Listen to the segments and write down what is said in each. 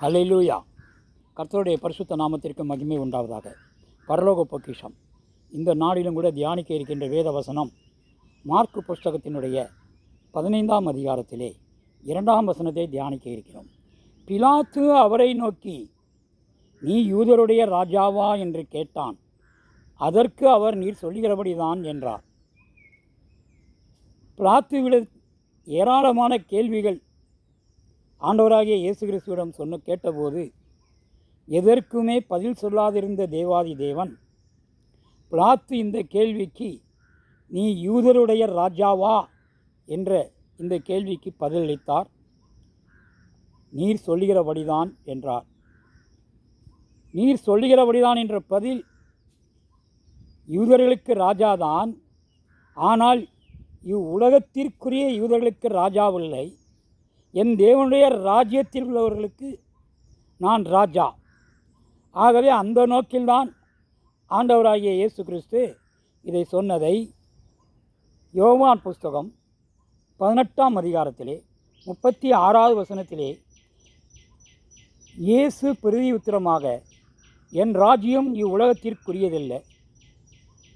அலையிலூயா கர்த்தருடைய பரிசுத்த நாமத்திற்கு மகிமை உண்டாவதாக. பரலோக பொக்கிஷம். இந்த நாளிலும் கூட தியானிக்க இருக்கின்ற வேத வசனம் மார்க்கு புஸ்தகத்தினுடைய பதினைந்தாம் அதிகாரத்திலே இரண்டாம் வசனத்தை தியானிக்க இருக்கிறோம். பிலாத்து அவரை நோக்கி நீ யூதருடைய ராஜாவா? என்று கேட்டான். அதற்கு அவர் நீர் சொல்லுகிறபடிதான் என்றார். பிலாத்துவிட ஏராளமான கேள்விகள் ஆண்டவராகிய இயேசு கிறிஸ்துவிடம் சொன்ன கேட்டபோது எதற்குமே பதில் சொல்லாதிருந்த தேவாதி தேவன் பிளாத்து இந்த கேள்விக்கு நீ யூதருடைய ராஜாவா? என்ற இந்த கேள்விக்கு பதிலளித்தார் நீர் சொல்லுகிறபடிதான் என்றார். நீர் சொல்லுகிறபடிதான் என்ற பதில் யூதர்களுக்கு ராஜாதான். ஆனால் இவ்வுலகத்திற்குரிய யூதர்களுக்கு ராஜாவில்லை. என் தேவனுடைய ராஜ்யத்தில் உள்ளவர்களுக்கு நான் ராஜா. ஆகவே அந்த நோக்கில்தான் ஆண்டவராகிய இயேசு கிறிஸ்து இதை சொன்னதை யோவான் புஸ்தகம் பதினெட்டாம் அதிகாரத்திலே முப்பத்தி ஆறாவது வசனத்திலே இயேசு பிரதி உத்தரமாக என் ராஜ்யம் இவ்வுலகத்திற்குரியதில்லை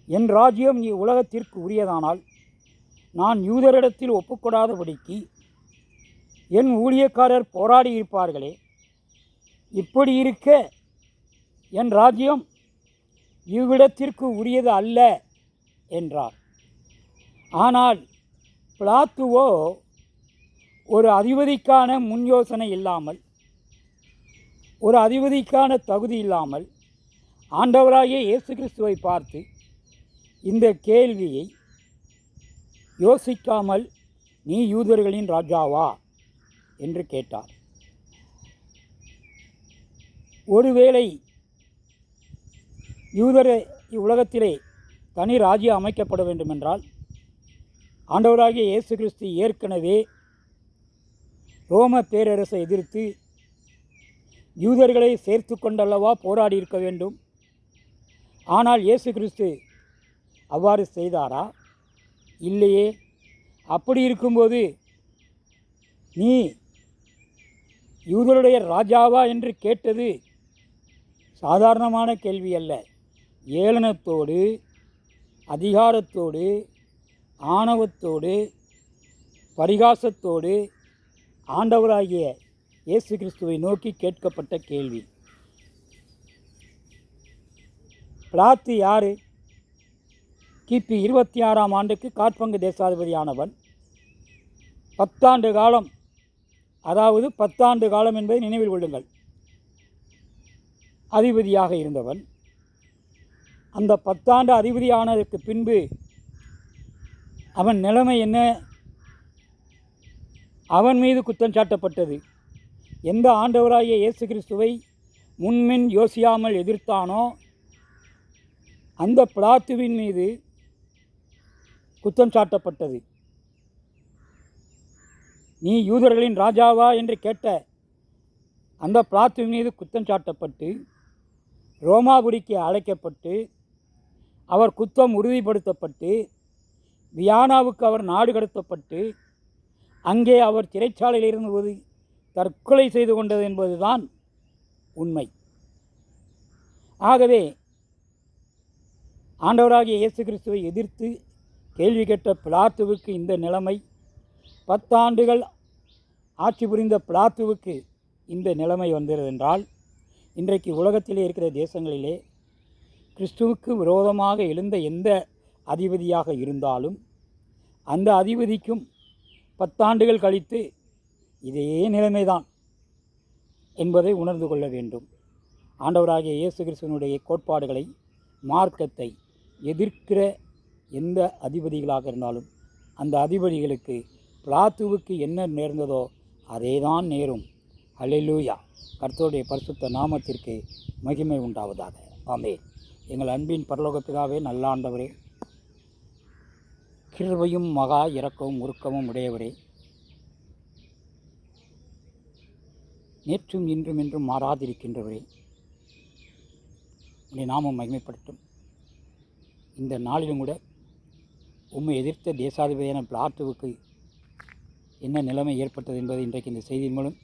என் ராஜ்யம் இவ்வுலகத்திற்கு உரியதானால் நான் யூதரிடத்தில் ஒப்புக்கொடாதபடிக்கு என் ஊழியக்காரர் போராடி இருப்பார்களே இப்படி இருக்க என் ராஜ்யம் இவ்விடத்திற்கு உரியது அல்ல என்றார். ஆனால் பிளாத்துவோ ஒரு அதிபதிக்கான முன் யோசனை இல்லாமல் ஒரு அதிபதிக்கான தகுதி இல்லாமல் ஆண்டவராகிய இயேசு கிறிஸ்துவை பார்த்து இந்த கேள்வியை யோசிக்காமல் நீ யூதர்களின் ராஜாவா? என்று கேட்டார். ஒருவேளை யூதர் இவ்வுலகத்திலே தனி ராஜ்யம் அமைக்கப்பட வேண்டுமென்றால் ஆண்டவராகிய இயேசு கிறிஸ்து ஏற்கனவே ரோம பேரரசை எதிர்த்து யூதர்களை சேர்த்து கொண்டல்லவா போராடி இருக்க வேண்டும். ஆனால் இயேசு கிறிஸ்து அவ்வாறு செய்தாரா? இல்லையே. அப்படி இருக்கும்போது நீ இவர்களுடைய ராஜாவா என்று கேட்டது சாதாரணமான கேள்வி அல்ல. ஏளனத்தோடு அதிகாரத்தோடு ஆணவத்தோடு பரிகாசத்தோடு ஆண்டவராகிய இயேசு கிறிஸ்துவை நோக்கி கேட்கப்பட்ட கேள்வி. பிளாத்து யாரு? கிபி இருபத்தி ஆறாம் ஆண்டுக்கு காட்பங்கு தேசாதிபதியானவன். பத்தாண்டு காலம் அதாவது பத்தாண்டு காலம் என்பதை நினைவில் கொள்ளுங்கள். அதிபதியாக இருந்தவன் அந்த பத்தாண்டு அதிபதியானதற்கு பின்பு அவன் நிலைமை என்ன? அவன் மீது குற்றம் சாட்டப்பட்டது. எந்த ஆண்டவராகிய இயேசு கிறிஸ்துவை முன்மின் யோசியாமல் எதிர்த்தானோ அந்த பிளாத்துவின் மீது குற்றம் சாட்டப்பட்டது. நீ யூதர்களின் ராஜாவா என்று கேட்ட அந்த பிளாத்து மீது குற்றம் சாட்டப்பட்டு ரோமாபுரிக்கு அழைக்கப்பட்டு அவர் குற்றம் உறுதிப்படுத்தப்பட்டு வியானாவுக்கு அவர் நாடு கடத்தப்பட்டு அங்கே அவர் சிறைச்சாலையில் இருந்தபோது தற்கொலை செய்து கொண்டது என்பதுதான் உண்மை. ஆகவே ஆண்டவராகிய இயேசு கிறிஸ்துவை எதிர்த்து கேள்வி கேட்ட பிளாத்துவுக்கு இந்த நிலைமை பத்தாண்டுகள் ஆட்சி புரிந்த பிளாத்துவுக்கு இந்த நிலைமை வந்தது என்றால் இன்றைக்கு உலகத்திலே இருக்கிற தேசங்களிலே கிறிஸ்துவுக்கு விரோதமாக எழுந்த எந்த அதிபதியாக இருந்தாலும் அந்த அதிபதிக்கும் பத்தாண்டுகள் கழித்து இதே நிலைமைதான் என்பதை உணர்ந்து கொள்ள வேண்டும். ஆண்டவராகிய இயேசு கிறிஸ்துவனுடைய கோட்பாடுகளை மார்க்கத்தை எதிர்க்கிற எந்த அதிபதிகளாக இருந்தாலும் அந்த அதிபதிகளுக்கு பிளாத்துவுக்கு என்ன நேர்ந்ததோ அதேதான் நேரும். அலிலூயா கர்த்தருடைய பரிசுத்த நாமத்திற்கு மகிமை உண்டாவதாக. ஆமே எங்கள் அன்பின் பரலோகத்துக்காகவே பிதாவே நல்ல ஆண்டவரே மகா இறக்கவும் உருக்கமும் உடையவரே. நேற்றும் இன்றும் என்றும் மாறாதிருக்கின்றவரே. உன்னை நாமும் மகிமைப்படுத்தும். இந்த நாளிலும் கூட உம்மை எதிர்த்த தேசாதிபதியான பிளாட்டுவுக்கு என்ன நிலைமை ஏற்பட்டது என்பதை இன்றைக்கு இந்த செய்தியின் மூலம்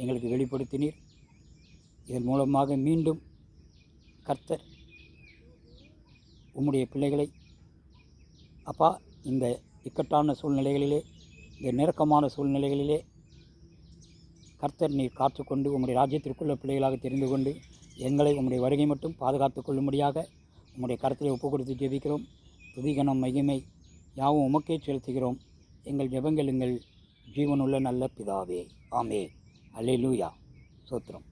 எங்களுக்கு வெளிப்படுத்தினீர். இதன் மூலமாக மீண்டும் கர்த்தர் உம்முடைய பிள்ளைகளை அப்பா இந்த இக்கட்டான சூழ்நிலைகளிலே இந்த நெருக்கமான சூழ்நிலைகளிலே கர்த்தர் நீர் காத்துக்கொண்டு உம்முடைய ராஜ்யத்திற்குள்ள பிள்ளைகளாக தெரிந்து கொண்டு எங்களை உம்முடைய வருகை மட்டும் பாதுகாத்து கொள்ளும்படியாக உம்முடைய கருத்திலே ஒப்பு கொடுத்து ஜெபிக்கிறோம். துதிகணம் மகிமை யாவும் உமக்கே செலுத்துகிறோம். எங்கள் ஜெபங்கள் எங்கள் ஜீவனுள்ள நல்ல பிதாவே ஆமே அல்லேலூயா சோத்திரம்